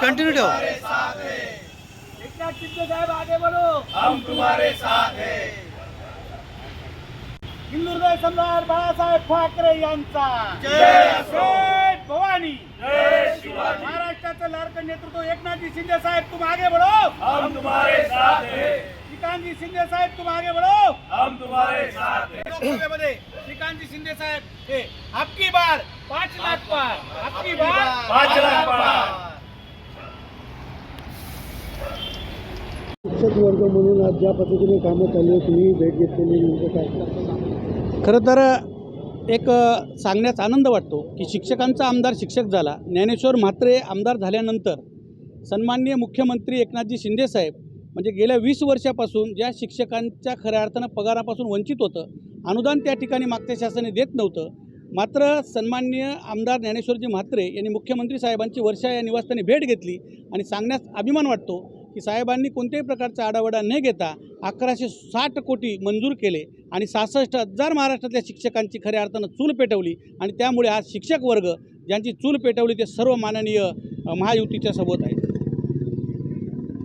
Continue ठेव। एकनाथ शिंदे साहेब आगे बढ़ो। हम तुम्हारे साथ है। हिंदुहृदय सम्राट बाळासाहेब ठाकरे यांचा। जय भवानी। जय शिवाजी। महाराष्ट्राचं लाडकं नेतृत्व एकनाथजी शिंदे साहेब तुम आगे बढ़ो। हम तुम्हारे साथ हैं। श्रीकांतजी शिंदे साहेब तुम आगे बढ़ो। हम तुम्हारे साथ हैं लोकसभेमध्ये श्रीकांतजी शिंदे साहेब हे आपकी बार पाच लाख पार आपकी बार पाच लाख पार. शिक्षक वर्ग म्हणून आज ज्या पद्धतीने कामं तुम्ही भेट घेतलेली नेमकं काय? खरं तर एक अ, सांगण्यास आनंद वाटतो की शिक्षकांचा आमदार शिक्षक झाला. ज्ञानेश्वर म्हात्रे आमदार झाल्यानंतर सन्माननीय मुख्यमंत्री एकनाथजी शिंदेसाहेब म्हणजे गेल्या वीस वर्षापासून ज्या शिक्षकांच्या खऱ्या अर्थानं पगारापासून वंचित होतं अनुदान त्या ठिकाणी मागच्या शासनाने देत नव्हतं. मात्र सन्माननीय आमदार ज्ञानेश्वरजी म्हात्रे यांनी मुख्यमंत्री साहेबांची वर्षा या निवासस्थानी भेट घेतली आणि सांगण्यास अभिमान वाटतो की साहेबांनी कोणत्याही प्रकारचा आडावडा न घेता अकराशे साठ कोटी मंजूर केले आणि सहासष्ट हजार महाराष्ट्रातल्या शिक्षकांची खऱ्या अर्थानं चूल पेटवली आणि त्यामुळे आज शिक्षक वर्ग ज्यांची चूल पेटवली ते सर्व माननीय महायुतीच्या सोबत आहे